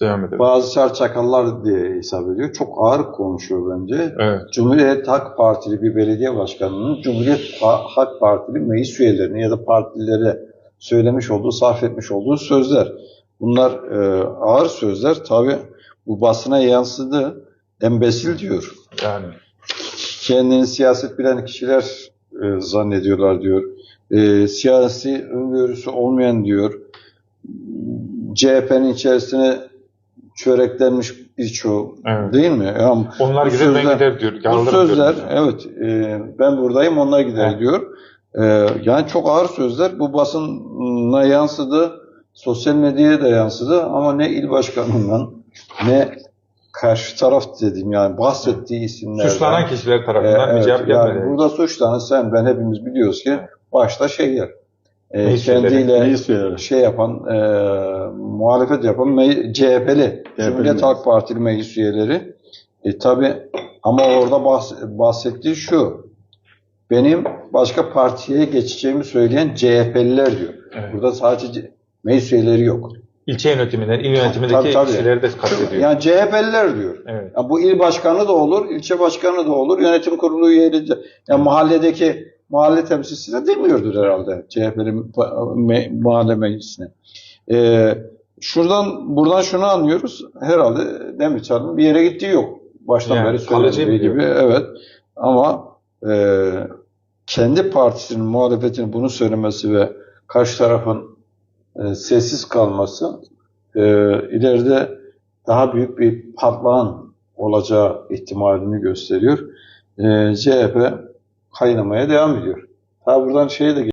Devam edelim. Bazı sert çakallar diye hesap ediyor. Çok ağır konuşuyor bence. Evet. Cumhuriyet Halk Partili bir belediye başkanının Cumhuriyet Halk Partili meclis üyelerine ya da partilere söylemiş olduğu, sarf etmiş olduğu sözler. Bunlar e, ağır sözler. Tabi bu basına yansıdı. Embesil diyor. Yani Kendini siyaset bilen kişiler e, zannediyorlar diyor. E, siyasi öngörüsü olmayan diyor. CHP'nin içerisine çöreklenmiş birçoğu Evet. değil mi? Yani onlar gider ben sözler- gider diyor. bu sözler diyor. evet e, ben buradayım onlar gider Evet. diyor. E, yani çok ağır sözler bu basına yansıdı. Sosyal medyaya da yansıdı ama ne il başkanından ne karşı taraf dediğim yani bahsettiği isimlerden. Suçlanan kişiler E, tarafından bir evet, cevap yani gelmedi. burada suçlanan sen ben hepimiz biliyoruz ki başta şeyler e, kendiyle şey yapan e, muhalefet yapan me- CHP'li Cumhuriyet meclis. Halk Partili meclis üyeleri e, tabi ama orada bahs- bahsettiği şu benim başka partiye geçeceğimi söyleyen CHP'liler diyor. Evet. Burada sadece ce- meclis üyeleri yok. İlçe yönetiminde, il yönetimindeki Tabii, tabii. kişileri de kastediyor. Yani CHP'liler diyor. Evet. Ya bu il başkanı da olur, ilçe başkanı da olur, yönetim kurulu üyeleri de. Ya mahalledeki mahalle temsilcisi de demiyordur herhalde CHP'nin mahalle meclisine. Ee, şuradan buradan şunu anlıyoruz. Herhalde Demirtaş'ın bir yere gittiği yok. Baştan Yani beri söylediği gibi. Evet. Ama e, kendi partisinin muhalefetinin bunu söylemesi ve karşı tarafın e, sessiz kalması e, ileride daha büyük bir patlağın olacağı ihtimalini gösteriyor. E, CHP kaynamaya devam ediyor. Ha buradan şeye de